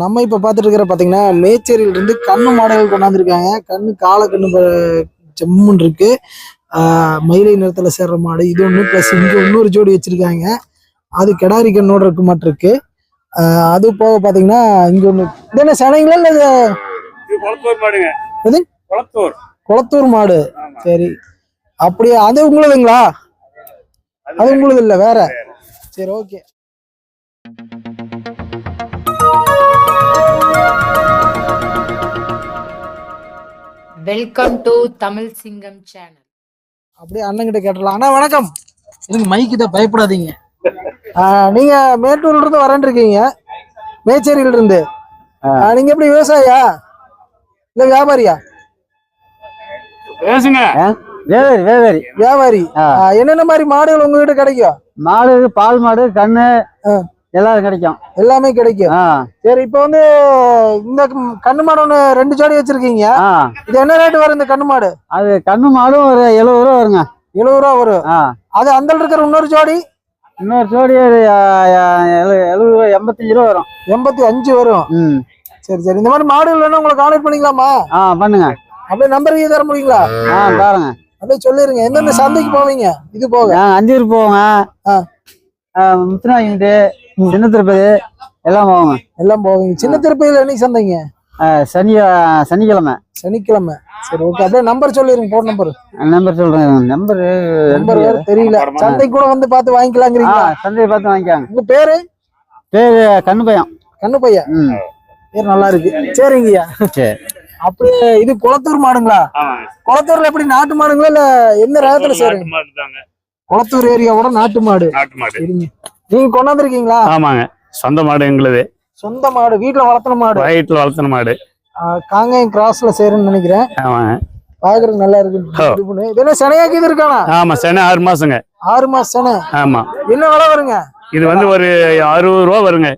நம்ம இப்ப பார்த்துட்டு இருக்கிற பாத்தீங்கன்னா மேச்சேரியில இருந்து கண்ணு மாடுகள் கொண்டாந்துருக்காங்க. கண்ணு கால கண்ணு செம்முன்னு இருக்கு மயிலை நிறத்துல சேர்ற மாடு இது ஒண்ணு பிளஸ் இங்க இன்னொரு ஜோடி வச்சிருக்காங்க. அது கிடாரி கண்ணோட இருக்கு மாட்டு இருக்கு ஆஹ் அது போக பாத்தீங்கன்னா இங்க ஒண்ணு இது என்ன சனைங்களா இல்ல இது? குளத்தூர்? குளத்தூர். மாடு. சரி. அப்படியே அது உங்களுதுங்களா? அது உங்களுது இல்ல வேற. சரி ஓகே வெல்கம் டு தமிழ் சிங்கம் சேனல் அப்படியே அண்ணன் கிட்ட கேட்டலாம் அண்ணா வணக்கம். இருங்க மைக்கு தான் பயப்படாதீங்க. நீங்க மேட்டூர்ல இருந்து வரேன் இருக்கீங்க. மேச்சேரியில இருந்து. நீங்க எப்படி விவசாயியா? இல்ல வியாபாரியா? பேசுங்க. வேவேரி வேவேரி வியாபாரி. ஆ. ஆ, என்னென்ன மாதிரி மாடுகள் உங்ககிட்ட கிடைக்கும்? மாடு பால் மாடு கண்ணு ஆ. எல்லாரும் கிடைக்கும். எல்லாமே கிடைக்கும். சரி இப்போ வந்து இந்த கண்ணு மாடு ஒண்ணு ரெண்டு ஜோடி வச்சிருக்கீங்க. இது என்ன ரேட் வரும் இந்த கண்ணு மாடு? அது கண்ணு மாடும் ஒரு எழுபது ரூபா வருங்க. எழுபது ரூபா வரும். அது அந்த இருக்கிற இன்னொரு ஜோடி? இன்னொரு ஜோடி ஒரு எழுபது ரூபா எண்பத்தஞ்சு ரூபா வரும். எண்பத்தி அஞ்சு வரும். சரி சரி. இந்த மாதிரி மாடுகள் வேணும் உங்களை கான்டாக்ட் பண்ணிக்கலாமா? ஆ பண்ணுங்க. அப்படியே நம்பர் தர முடியுங்களா? ஆ பாருங்க. அப்படியே சொல்லிருங்க. எந்தெந்த சந்தைக்கு போவீங்க? இது போக. நாங்கள் அந்தியூர் போவோங்க. ஆ. சின்ன திருப்பதி எல்லாம் போவோங்க. எல்லாம் போவீங்க. சின்ன திருப்பதியில என்னைக்கு சந்தைங்க? சனி சனிக்கிழமை. சனிக்கிழமை. சரி ஓகே அப்படியே நம்பர் சொல்லிருங்க போன் நம்பர் நம்பர் சொல்றேன். நம்பர் நம்பர் வேற தெரியல. சந்தைக்கு கூட வந்து பார்த்து வாங்கிக்கலாங்கிறீங்களா? சந்தையை பார்த்து வாங்கிக்காங்க உங்க பேரு? பேரு கண்ணு பையன் கண்ணு பையன் பேர் நல்லா இருக்கு. சரிங்கய்யா. சரி. அப்படியே இது குளத்தூர் மாடுங்களா? குளத்தூர்ல எப்படி நாட்டு மாடுங்களா இல்ல எந்த ரகத்துல சேருங்க? நாட்டு மாடு தாங்க குளத்தூர் ஏரியாவோட நாட்டு மாடு. நாட்டு மாடு. சரிங்க. நீங்க கொண்டாந்துருக்கீங்களா? ஆமாங்க. சொந்த மாடு எங்களுது. சொந்த மாடு வீட்டுல வளர்த்துன மாடு. வயிற்றுல வளர்த்துன மாடு. காங்கேயம் கிராஸ்ல சேருன்னு நினைக்கிறேன். ஆமாங்க. பாக்குறதுக்கு நல்லா இருக்கு. ஓ. இது பண்ணு. இது என்ன சனையாக்கி இருக்கானா? ஆமா சனி ஆறு மாசங்க. ஆறு மாசம் சனை. ஆமா. என்ன விலை வருங்க? இது வந்து ஒரு அறுபது ரூபா வருங்க.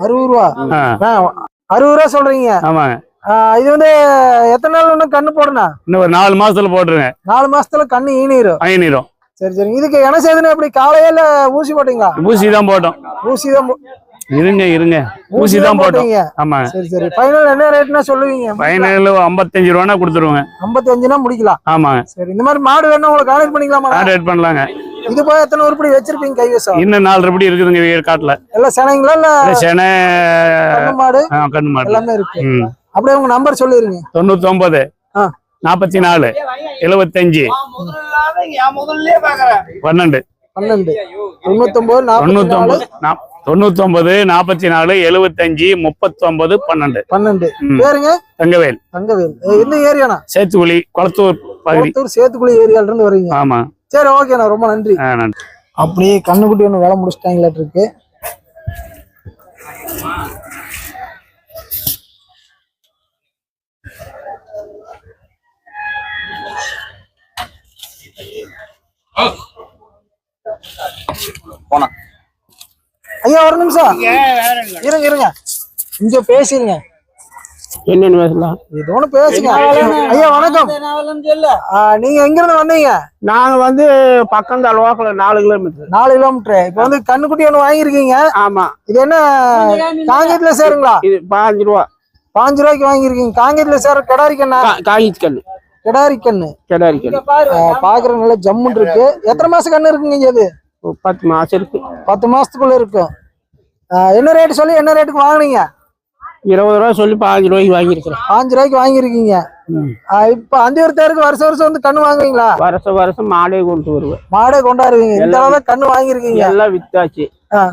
அறுபது ரூபா? அறுபது ரூபா சொல்றீங்க. ஆமாங்க. இது வந்து எத்தனை நாள் இன்னும் கண்ணு போடணும்? இன்னும் ஒரு நாலு மாசத்துல போட்டுருங்க. நாலு மாசத்துல கண்ணு ஈனிரும். ஐநீரும் சரி சரி. இதுக்கு என்ன செய்யுதுன்னு எப்படி? காலையில ஊசி போட்டீங்களா? ஊசி தான் போட்டோம். ஊசி தான் இருங்க இருங்க. ஊசி தான் போட்டோம். ஆமாங்க சரி சரி. ஃபைனல் என்ன ரேட்னா சொல்லுவீங்க? ஃபைனல் ஐம்பத்தஞ்சு ரூபானா கொடுத்துருவோங்க. ஐம்பத்தி அஞ்சுனா முடிக்கலாம். ஆமாங்க. சரி இந்த மாதிரி மாடு வேணும் உங்களுக்கு கான்டெக்ட் பண்ணிக்கலாமா? ரேட் பண்ணலாங்க. இது போய் எத்தனை உருப்படி வச்சிருப்பீங்க கைவசம் இன்னும் நாலு ரூபாய் இருக்குதுங்க காட்டுல. எல்லாம் செனைங்களா இல்ல செனை கண்ணு மாடு? கண்ணு மாடு. எல்லாமே இருக்கு. அப்படியே உங்க நம்பர் சொல்லிருங்க. தொண்ணூத்தி ஒன்பது. நாற்பத்தி நாலு எழுபத்தஞ்சு பன்னெண்டு. பன்னெண்டு. தொண்ணூத்தொன்பது நாற்பத்தி நாலு. நாற்பத்தி எழுபத்தஞ்சு முப்பத்தி ஒன்பது பன்னெண்டு. பன்னெண்டு. பேருங்க? தங்கவேல். தங்கவேல். ஏ, எந்த ஏரியாண்ணா? சேத்துக்குழி குளத்தூர் பகுதி. கோத்தூர் சேத்துக்குழி ஏரியால இருந்து வரீங்க ஆமா. சரி ஓகேண்ணா ரொம்ப நன்றி. நன்றி. அப்படியே கண்ணுக்குட்டி ஒன்று வேலை முடிச்சிட்டாங்களாட்டு இருக்கு. ஐயா ஒரு நிமிஷம். இருங்க இருங்க. இங்க பேசிருங்க. என்னன்னு பேசலாம். இது ஒண்ணு பேசுங்க. ஐயா வணக்கம். நீங்க எங்க இருந்து வந்தீங்க? நாங்க வந்து பக்கம் தான் லோக்கல் நாலு கிலோமீட்டர். நாலு கிலோமீட்டர். இப்ப வந்து கண்ணுக்குட்டி ஒண்ணு வாங்கியிருக்கீங்க. ஆமா. இது என்ன காங்கேயத்துல சேருங்களா? இது பாஞ்சு ரூபா. பாஞ்சு ரூபாய்க்கு வாங்கியிருக்கீங்க. காங்கேயத்துல சேர கிடாரி கண்ணா? காகித் கண்ணு. கிடாரி கண்ணு. கிடாரி கண்ணு. பாக்குற நல்ல ஜம்முன் இருக்கு எத்தனை மாசம் கண்ணு இருக்குங்க இது பத்து மாசம் இருக்கு பத்து மாசத்துக்குள்ள இருக்கும் என்ன ரேட் சொல்லி? என்ன ரேட்டுக்கு வாங்குனீங்க? இருபது ரூபா சொல்லி பாஞ்சு ரூபாய்க்கு வாங்கியிருக்கிறேன் பாஞ்சு ரூபாய்க்கு வாங்கியிருக்கீங்க. ஆ, இப்ப அந்தியூர் தேருக்கு வருஷம் வருஷம் வந்து கண்ணு வாங்குவீங்களா? வருஷம் வருஷம் மாடே கொண்டு வருவேன். மாடே கொண்டாடுவீங்க. இந்த கண்ணு வாங்கியிருக்கீங்க. எல்லாம் வித்தாச்சு.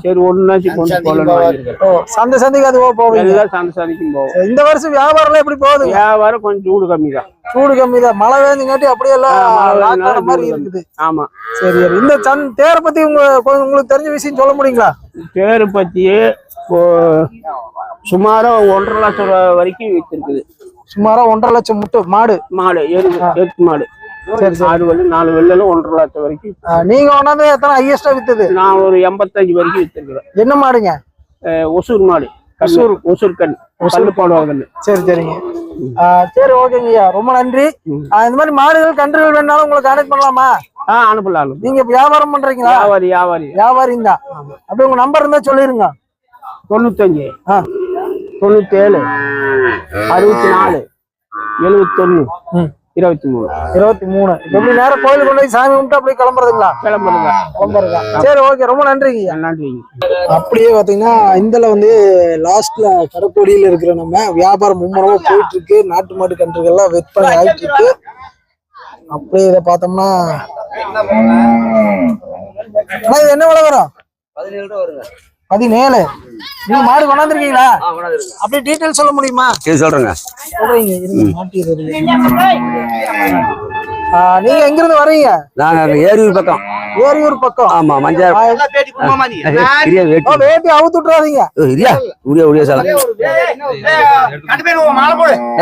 சரி ஒண்ணுனாச்சும் கொண்டு ஓ சந்தை சந்தைக்கு அதுவோ போவீங்க? எல்லாம் சந்தை சந்தைக்கும் போவோம். இந்த வருஷம் வியாபாரம் எப்படி போகுதுங்க வியாபாரம் கொஞ்சம் சூடு கம்மி தான். சூடு கம்மி தான். மழை வேணுங்காட்டி அப்படியே எல்லாம் மாதிரி இருக்குது. ஆமா. சரி இந்த சன் தேரை பத்தி உங்க கொஞ்சம் உங்களுக்கு தெரிஞ்ச விஷயம் சொல்ல முடியுங்களா? பேரு பத்தியே சுமாரா ஒன்றரை லட்சம் ரூபா வரைக்கும் வித்திருக்குது. சுமாரா ஒன்றரை லட்சம் முட்டு மாடு? மாடு எரு எட்டு மாடு. சரி. ஆறு வெள்ளு நாலு வெள்ளல ஒன்றரை லட்சம் வரைக்கும். நீங்க ஒன்னாந்து எத்தனை ஹையஸ்டா வித்தது? நான் ஒரு எண்பத்தஞ்சு வரைக்கும் வித்திருக்கிறேன். என்ன மாடுங்க? ஒசூர் மாடு. ஒசூர். ஒசூர் கண் கல்லு போடுவாங்க சரி சரிங்க. சரி ஓகேங்க ஐயா. ரொம்ப நன்றி. இந்த மாதிரி மாடுகள் கன்றுகள் வேணாலும் உங்களை கான்டாக்ட் பண்ணலாமா? ஆ அனுப்பலாம். நீங்க வியாபாரம் பண்றீங்களா? வியாபாரி வியாபாரி. வியாபாரிங்க தான் அப்படியே உங்க நம்பர் இருந்தா சொல்லிருங்க. தொண்ணூத்தஞ்சு. ஆ. தொண்ணூத்தி ஏழு அறுபத்தி நாலு எழுபத்தொன்னு ம். இருபத்தி மூணு இருபத்தி மூணு எப்படி நேரம் கோயிலுக்கு கொண்டு போய் சாமி கும்பிட்டு அப்படியே கிளம்புறதுங்களா? கிளம்புறதா கிளம்புறதா சரி ஓகே ரொம்ப நன்றிங்க. நன்றி அப்படியே பாத்தீங்கன்னா இந்தல வந்து லாஸ்ட்ல கடற்கோடியில இருக்கிற நம்ம வியாபாரம் மும்முரமா போயிட்டு இருக்கு நாட்டு மாட்டு கன்றுகள்லாம் விற்பனை ஆயிட்டு இருக்கு அப்படியே இதை பார்த்தோம்னா அண்ணா, இது என்ன விலை வரும்? பதினேழு நீங்க மாடு கொண்டாந்துருக்கீங்களா? அப்படியே டீட்டெயில் சொல்ல முடியுமா? சரி சொல்றேங்க. சொல்றீங்க நீங்க எங்க இருந்து வர்றீங்க? நாங்க அங்க ஏரியூர் பக்கம். ஏரியூர் பக்கம். ஆமா மஞ்சள் வேட்டி அவுத்து விட்டுறாதீங்க. இரியா உரியா உரியா சால.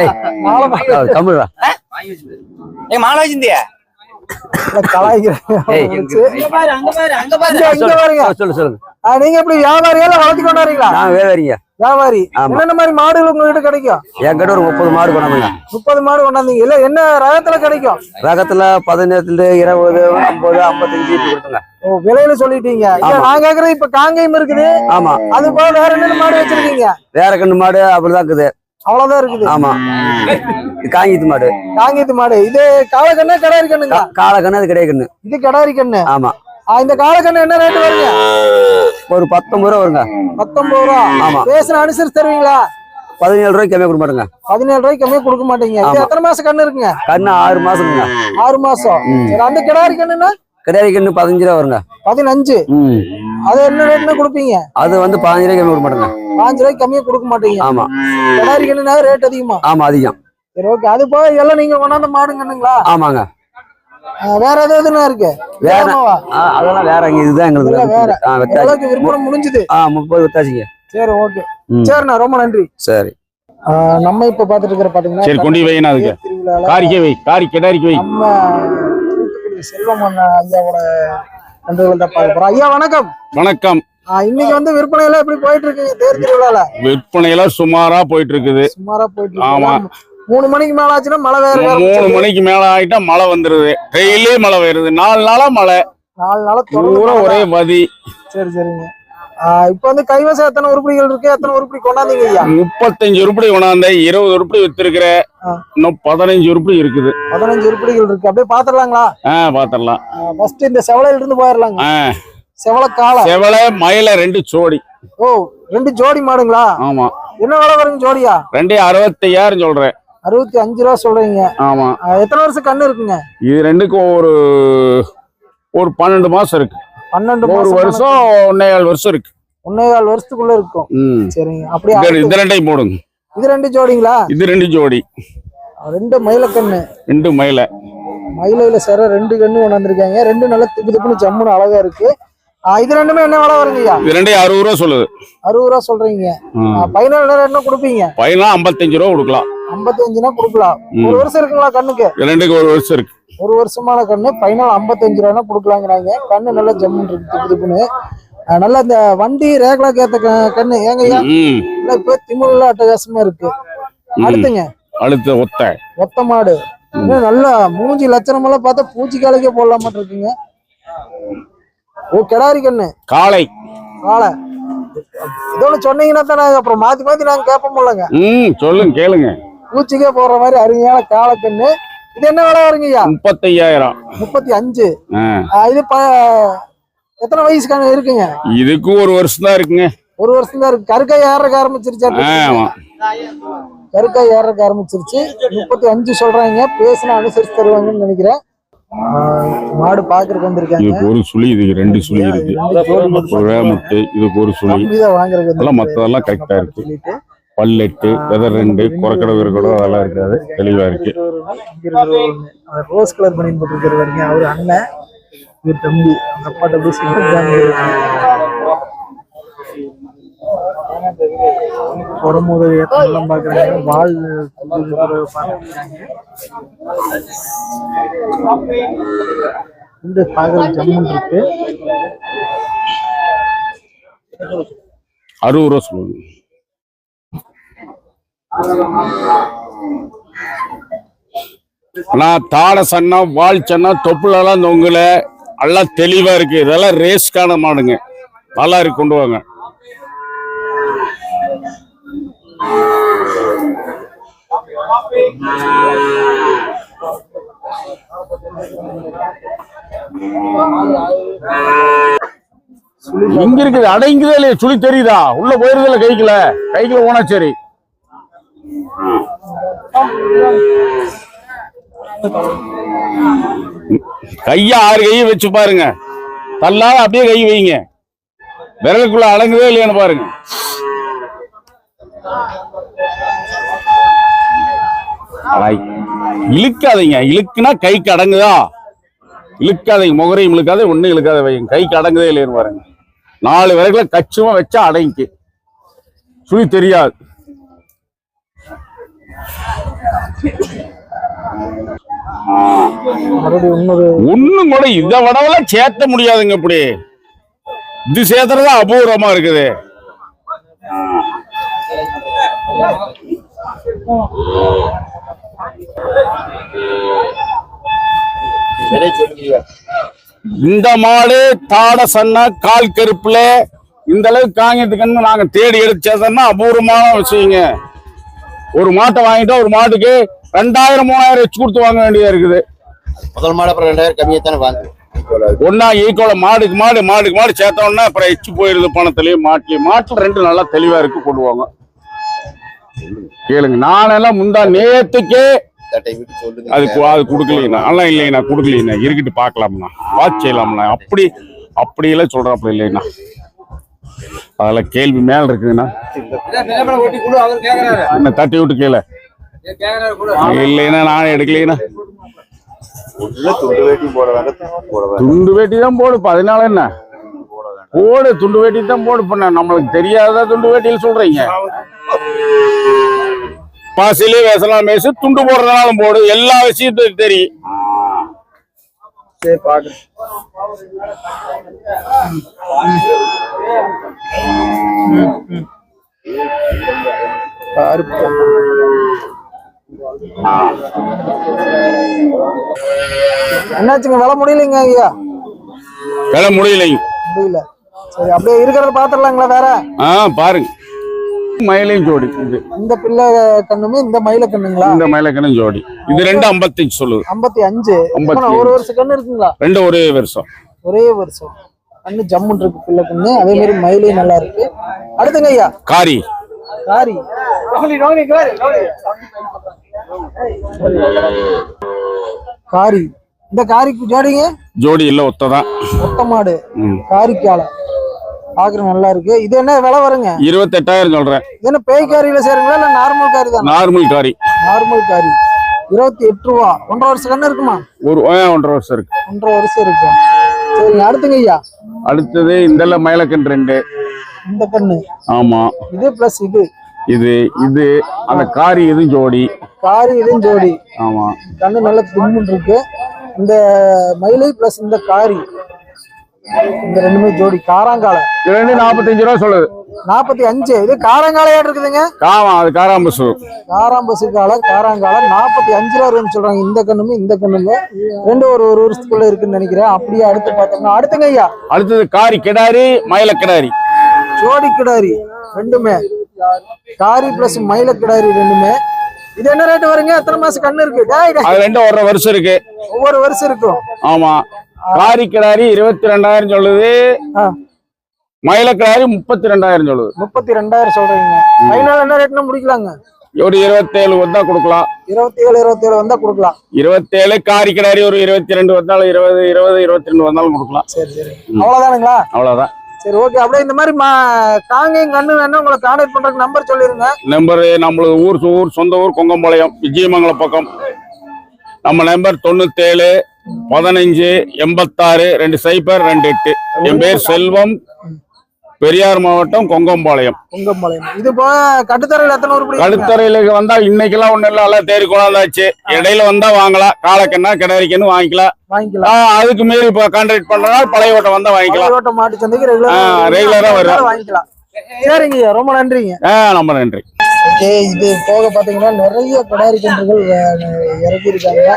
ஏய் கம்முடா இல்ல, கலாய்க்கிறேன். ஏய். இங்க, இங்க பாருங்க. சொல்லு சொல்லுங்க. நீங்க எப்படி வியாபாரியா இல்ல வளர்த்தி கொண்டாடுறீங்களா? நான் வேவாரிங்க வியாபாரி. என்னென்ன மாதிரி மாடுகள் உங்ககிட்ட கிடைக்கும்? என்கிட்ட ஒரு முப்பது மாடு கொண்டாந்துங்க முப்பது மாடு கொண்டாந்தீங்க இல்ல என்ன ரகத்துல கிடைக்கும்? ரகத்துல பதினெட்டுல இருபது ஐம்பது ஐம்பத்தஞ்சு இப்படி கொடுத்துங்க. ஓ விலையில சொல்லிட்டீங்க. நான் கேக்குறது இப்ப காங்கேயம் இருக்குது. ஆமா. அது போல வேற என்னென்ன மாடு வச்சிருக்கீங்க? வேற கண்ணு மாடு அப்படிதான் இருக்குது. அவ்வளவுதான் இருக்குது. ஆமா. காங்கித்து மாடு. காங்கேயத்து மாடு. இது காலக்கண்ணு கடாரி கண்ணுங்க காளை கண்ணு அது கிடையாது கண்ணு இது கடாரி கண்ணு ஆமா இந்த காலக்கண்ணு என்ன ரேட் வருங்க? ஒரு பத்தொன்பது ரூபா வருங்க. பத்தொன்பது ரூபா? ஆமா. பேசுன அனுசரிச்சு தருவீங்களா? பதினேழு ரூபாய்க்கு கம்மியாக கொடுக்க மாட்டேங்க. பதினேழு ரூபாய்க்கு கம்மியா கொடுக்க மாட்டீங்க. எத்தனை மாசம் கண்ணு இருக்குங்க? கண்ணு ஆறு மாசம்ங்க. ஆறு மாசம். அந்த கிடாரி கண்ணுன்னா? கிடையாது கண்ணு பதினஞ்சு ரூபா வருங்க. பதினஞ்சு. அது என்ன ரேட்னு கொடுப்பீங்க? அது வந்து பதினஞ்சு ரூபாய்க்கு கம்மி கொடுக்க மாட்டேங்க. பாஞ்சு ரூபாய்க்கு கம்மியா கொடுக்க மாட்டீங்க. ஆமா. கிடாரி கண்ணுனா ரேட் அதிகமா? ஆமா அதிகம். சரி ஓகே அது போக எல்லாம் நீங்க கொண்டாந்து மாடுங்கன்னுங்களா? ஆமாங்க. வேற எது எதுனா இருக்கு? வேற அதெல்லாம் வேற இங்க இதுதான் எங்களுக்கு வேற. விற்பனை முடிஞ்சுது? ஆ முப்பது வெத்தாச்சிங்க சரி ஓகே. சரிண்ணா ரொம்ப நன்றி. சரி. நம்ம இப்ப பாத்துட்டு இருக்கிற பாத்தீங்கன்னா சரி கொண்டு வைனா அதுக்கு. காரிக்கை வை காரி கிடாரிக்கு வை. நம்ம செல்வம் ஐயாவோட கன்றுகள் தான் பார்க்க போறோம். ஐயா வணக்கம். வணக்கம். இன்னைக்கு வந்து விற்பனை எல்லாம் எப்படி போயிட்டு இருக்கு தேர் திருவிழால விற்பனை எல்லாம் சுமாரா போயிட்டு இருக்குது. சுமாரா போயிட்டு ஆமா. மூணு மணிக்கு மேல ஆச்சுன்னா மழை வேற மூணு மணிக்கு மேல ஆயிட்டா மழை வந்துருது. டெய்லி மழை வருது. நாலு நாளா மழை. நாலு நாளா பூரா ஒரே. வதி சரி சரிங்க. இப்ப வந்து கைவசம் எத்தனை உருப்படிகள் இருக்கு? எத்தனை உருப்படி கொண்டாந்தீங்க ஐயா? முப்பத்தஞ்சு உருப்படி கொண்டாந்த இருபது உருப்படி வித்திருக்கிற. இன்னும் பதினஞ்சு உருப்படி இருக்குது. பதினஞ்சு உருப்படிகள் இருக்கு. அப்படியே பாத்துடலாங்களா ஆ பாத்திரலாம். ஃபர்ஸ்ட் இந்த செவலையில இருந்து போயிடலாங்க செவலை காளை செவலை மயில ரெண்டு ஜோடி. ஓ ரெண்டு ஜோடி மாடுங்களா? ஆமா. என்ன விலை வருங்க ஜோடியா? ரெண்டே அறுபத்தையாயிரம் சொல்றேன். அறுபத்தி அஞ்சு ரூபா சொல்றீங்க. ஆமா. எத்தனை வருஷம் கண்ணு இருக்குங்க? இது ரெண்டுக்கும் ஒரு ஒரு பன்னெண்டு மாசம் இருக்கு. பன்னெண்டு ஒரு வருஷம் ஒன்னே ஏழு வருஷம் இருக்கு. ஒன்னே கால் வருஷத்துக்குள்ள இருக்கும். சரிங்க. அப்படியே இந்த ரெண்டையும் போடுங்க. இது ரெண்டு ஜோடிங்களா? இது ரெண்டு ஜோடி. ரெண்டு மயிலக்கண்ணு ரெண்டு மயில. மயிலையில சேர ரெண்டு கண்ணு கொண்டாந்துருக்காங்க ரெண்டு நல்லா திப்பு திப்புன்னு ஜம்முன்னு அழகா இருக்கு. இது ரெண்டுமே என்ன விலை வருங்கய்யா? இது ரெண்டையும் அறுபது ரூபா சொல்லுது. அறுபது ரூபா சொல்றீங்க. ஆ, பதினேழு நேரம் என்ன கொடுப்பீங்க? பையனா ஐம்பத்தஞ்சு ரூபா கொடுக்கலாம். ஐம்பத்தஞ்சுனா கொடுக்கலாம். ஒரு வருஷம் இருக்குங்களா கண்ணுக்கு? ரெண்டுக்கு ஒரு வருஷம் இருக்கு. ஒரு வருஷமான கண்ணு ஃபைனல் ஐம்பத்தஞ்சு ரூபா கொடுக்கலாங்கிறாங்க. கண்ணு நல்லா ஜம்முன்னு இருக்கு நல்லா இந்த வண்டி ரேக்லாக்கு ஏத்த கண்ணு ஏங்கய்யா ம். இல்ல இப்ப திமுல அட்டகாசமா இருக்கு. அடுத்துங்க. அடுத்த ஒத்த. ஒத்த மாடு. நல்லா மூஞ்சி லட்சணம் எல்லாம் பார்த்தா பூச்சி காலைக்கே போடலாம் இருக்குங்க ஓ கிடாரி கண்ணு. காளை. காளை. இதோட சொன்னீங்கன்னா தான் அப்புறம் மாத்தி மாத்தி நாங்க கேட்போம் இல்லைங்க. ம் சொல்லுங்க கேளுங்க. பூச்சிக்கே போடுற மாதிரி அருமையான காளை கண்ணு இது என்ன விலை வருங்கய்யா? முப்பத்தி அஞ்சு. ஆ. ஆ, இது எத்தனை வயசு கண்ணு இருக்குங்க? இதுக்கும் ஒரு வருஷம் தான் இருக்குங்க. ஒரு வருஷம் தான் இருக்கு. கருக்காய் ஏறக்க ஆரம்பிச்சிருச்சா? கருக்காய் ஏறக்க ஆரம்பிச்சிருச்சு. முப்பத்தி அஞ்சு சொல்றாங்க. பேசினா அனுசரிச்சு தருவாங்கன்னு நினைக்கிறேன். மாடு பாக்குறதுக்கு வந்திருக்காங்க. இதுக்கு ஒரு சுழி இதுக்கு ரெண்டு சுழி இருக்கு. ஒரு வேமுட்டு இதுக்கு ஒரு சுழி. வாங்குறதுக்கு எல்லாம். மத்ததெல்லாம் கரெக்டா இருக்கு. பல்லெட்டு வெதர் ரெண்டு குறக்கடை விறக்கடை அதெல்லாம் இருக்காது. தெளிவா இருக்கு. ரோஸ் கலர் பனியன் போட்டிருக்கிற வரைக்கும் அவர் அண்ணன் இவர் தம்பி. அந்த அப்பாட்ட போய் வரும்போது எல்லாம் பாக்குறாங்க பாக்குறாங்க இந்த பாக்குறது ஜம்முன் இருக்கு. அறுபது ரூபா சொல்லுங்க. ஆனா தாடை சன்னம் வால் சன்னம் தொப்புலெல்லாம் தொங்குல எல்லாம் தெளிவா இருக்கு. இதெல்லாம் ரேஸ்க்கான மாடுங்க. நல்லா இருக்கு கொண்டு வாங்க. இங்க இருக்குது அடைங்குதே இல்லையா சுழி தெரியுதா? உள்ள போயிருதுல கைக்குல கைக்குல ஓனா சரி. கைய ஆறு கையை வச்சு பாருங்க. தள்ளாத அப்படியே கை வைங்க. விரலுக்குள்ள அடங்குதே இல்லையான்னு பாருங்க. இழுக்காதீங்க. இழுக்குனா கைக்கு அடங்குதா இழுக்காதீங்க. முகரையும் இழுக்காத ஒன்றும் இழுக்காத வைங்க. கைக்கு அடங்குதே இல்லையான்னு பாருங்க. நாலு விரல்களை கச்சுமா வச்சா அடங்கிக்கு. சுழி தெரியாது. ஒண்ணும் கூட இதை விடவெல்லாம் சேர்த்த முடியாதுங்க இப்படி. இது சேர்த்துறது அபூர்வமா இருக்குது. இந்த மாடு தாட சன்ன கால் கருப்புல இந்த அளவுக்கு காங்கியத்துக்கு நாங்க தேடி எடுத்தோம்னா அபூர்வமான விஷயங்க. ஒரு மாட்டை வாங்கிட்டா ஒரு மாட்டுக்கு ரெண்டாயிரம் மூணாயிரம் வச்சு கொடுத்து வாங்க வேண்டியதா இருக்குது. முதல் மாடு அப்புறம் ரெண்டாயிரம் கம்மியாக தானே வாங்குவோம். ஒன்னா ஈக்குவல மாடுக்கு மாடு மாடுக்கு மாடு சேர்த்தோம்னா அப்புறம் எச்சு போயிருது பணத்துலயும் மாட்டுலயும் மாட்டுல ரெண்டு நல்லா தெளிவா இருக்கு கொள்ளுவாங்க கேளுங்க நானெல்லாம் முந்தா நேத்துக்கே அது அது கொடுக்கலைண்ணா அதெல்லாம் இல்லைண்ணா கொடுக்கலைண்ணா இருக்கிட்டு பார்க்கலாம்ண்ணா. பார்த்து செய்யலாம்ண்ணா. அப்படி அப்படியெல்லாம் சொல்றாப்புல இல்லைண்ணா அதெல்லாம் கேள்வி மேல இருக்குதுண்ணா. என்ன தட்டி விட்டு கீழே. இல்லைண்ணா நான் எடுக்கலைண்ணா துண்டு வேட்டி தான் போடு அதனால என்ன? போடு துண்டு வேட்டி தான் போடு பண்ண நம்மளுக்கு தெரியாத துண்டு வேட்டியில் சொல்றீங்க? பாசிலே பேசலாம் பேசு துண்டு போடுறதுனாலும் போடு எல்லா விஷயத்தையும் தெரியும். சரி பாக்கு என்னாச்சுங்க விலை முடியலைங்க ஐயா? விலை முடியலைங்க. முடியல. சரி அப்படியே இருக்கிறத பாத்துடலாங்களா வேற? ஆ பாருங்க. மயிலையும் ஜோடி. இது இந்த பிள்ளை கண்ணுமே இந்த மயில கண்ணுங்களா? இந்த மயிலக்கணும் ஜோடி. இது ரெண்டு ஐம்பத்தஞ்சு சொல்லுது. ஐம்பத்தி அஞ்சு. ஐம்பத்தி ஒரு வருஷம் கண்ணு இருக்குங்களா? ரெண்டு ஒரே வருஷம். ஒரே வருஷம். கண்ணு ஜம்முன் இருக்கு பிள்ளை கண்ணு. அதே மாதிரி மயிலையும் நல்லா இருக்கு. அடுத்துங்க ஐயா. காரி. காரி. காரி. இந்த காரிக்கு ஜோடிங்க? ஜோடி இல்ல ஒத்ததான். ஒத்த மாடு. காரிக்கால பாக்குற நல்லா இருக்கு. இது என்ன விலை வருங்க? இருபத்தெட்டாயிரம் சொல்றேன். என்ன பேய் காரியில சேருங்களா இல்ல நார்மல் காரி தான்? நார்மல் காரி. நார்மல் காரி. இருபத்தி எட்டு ரூபா. ஒன்றரை வருஷம் கண்ணு இருக்குமா? ஒரு ஒன்றரை வருஷம் இருக்கு. ஒன்றரை வருஷம் இருக்கும் சரிங்க அடுத்துங்க ஐயா. அடுத்தது இந்த மயிலக்கன் ரெண்டு. இந்த கண்ணு. ஆமா. இது பிளஸ் இது. இது இது அந்த காரி இது ஜோடி. காரி இதுவும் ஜோடி. ஆமா. கண்ணு நல்ல தும்முன் இருக்கு. இந்த மயிலை பிளஸ் இந்த காரி. இந்த ரெண்டுமே ஜோடி. காராங்காலை? இது ரெண்டு நாற்பத்தஞ்சு ரூபா சொல்லுது. நாற்பத்தி அஞ்சு. இது காராங்காலையா இருக்குதுங்க. காமா அது காராம்பசு. காராம்பசு காலை காராங்காலை. நாற்பத்தி அஞ்சு ரூபா வரும்னு சொல்றாங்க. இந்த கண்ணுமே இந்த கண்ணுமே ரெண்டு ஒரு ஒரு வருஷத்துக்குள்ள இருக்குன்னு நினைக்கிறேன். அப்படியே அடுத்து பார்த்தோம்னா அடுத்துங்க ஐயா. அடுத்தது காரி கிடாரி மயில கிடாரி. ஜோடி கிடாரி ரெண்டுமே. காரி பிளஸ் மயில கிடாரி ரெண்டுமே. இது என்ன ரேட் வருங்க? எத்தனை மாசம் கண்ணு இருக்கு. அது ரெண்டும் ஒரு வருஷம் இருக்கு. ஒவ்வொரு வருஷம் இருக்கும். ஆமா. காரி கிடாரி இருபத்தி ரெண்டாயிரம் சொல்லுது. ஆ. மயில கிடாரி முப்பத்தி ரெண்டாயிரம் சொல்லுது. முப்பத்தி ரெண்டாயிரம் சொல்றீங்க ஃபைனல் என்ன ரேட்னா முடிக்கலாங்க? ஒரு இருபத்தேழு வந்தா கொடுக்கலாம். இருபத்தி ஏழு இருபத்தி ஏழு வந்தா கொடுக்கலாம். இருபத்தேழு காரி கிடாரி ஒரு இருபத்தி ரெண்டு வந்தாலும் இருபது இருபது இருபத்தி ரெண்டு வந்தாலும் கொடுக்கலாம். சரி சரி. அவ்வளவுதானுங்களா? அவ்வளவுதான். சரி ஓகே அப்படியே இந்த மாதிரி மா- காங்கேயம் கண்ணு வேணா உங்களை கான்டாக்ட் பண்றதுக்கு நம்பர் சொல்லிருங்க. நம்பர் நம்மளது ஊர் ஊர் சொந்த ஊர் கொங்கம்பாளையம் விஜயமங்கலம் பக்கம். நம்ம நம்பர் தொண்ணூத்தேழு பதினஞ்சு எண்பத்தாறு ரெண்டு சைபர் ரெண்டு எட்டு. என் பேர் செல்வம். பெரியார் மாவட்டம் கொங்கம்பாளையம். உங்கம்பாளையம் இது போக கட்டுத்தரையில் எத்தனை உருப்படி? கழுத்தறையில வந்தா இன்னைக்கெல்லாம் ஒண்ணு இல்ல எல்லாம் தேடி கொண்டாந்தாச்சு. இடையில வந்தா வாங்கலாம். காலக்கண்ணா கிடாரிக்கன்னு வாங்கிக்கலாம். வாங்கிக்கலாம். அதுக்கு மீறி இப்ப கான்ட்ராக்ட் பண்றதுனால பழைய ஓட்டம் வந்தா வாங்கிக்கலாம். மாட்டு சந்தைக்கு ஆ ரெகுலரா வரும். வாங்கிக்கலாம். சரிங்க ரொம்ப நன்றிங்க. ஆ நம்ம நன்றி. ஓகே இது போக பார்த்தீங்கன்னா நிறைய கடாரி கன்றுகள் இறக்கி இருக்காங்க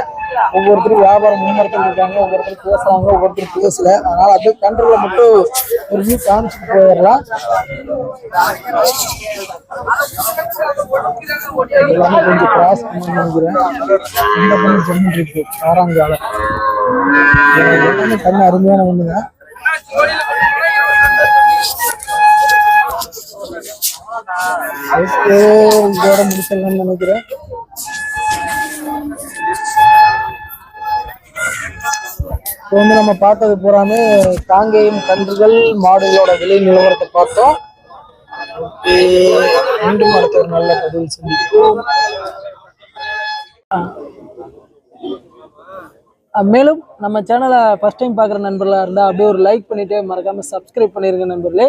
ஒவ்வொருத்தரும் வியாபாரம் முன்னெடுத்துட்டு இருக்காங்க. ஒவ்வொருத்தர் பேசுறாங்க ஒவ்வொருத்தர் பேசல. அதனால அப்படியே கன்றுகளை மட்டும் ஒரு வியூ காமிச்சுட்டு போயிடலாம். எல்லாமே கொஞ்சம் கிராஸ் பண்ணி நினைக்கிறேன். இந்த பண்ணி சொல்லிட்டு இருக்கு ஆறாங்கால எல்லாமே கண்ணு அருமையான ஒண்ணுதான் இதோட முடிச்சிடலாம்னு நினைக்கிறேன் இப்போ வந்து நம்ம பார்த்தது பூராமே காங்கேயம் கன்றுகள் மாடுகளோட விலை நிலவரத்தை பார்த்தோம். மீண்டும் அடுத்த ஒரு நல்ல பதில் சந்திப்போம். மேலும் நம்ம சேனலை ஃபஸ்ட் டைம் பார்க்குற நண்பர்களாக இருந்தால் அப்படியே ஒரு லைக் பண்ணிவிட்டு மறக்காமல் சப்ஸ்கிரைப் பண்ணிருங்க நண்பர்களே.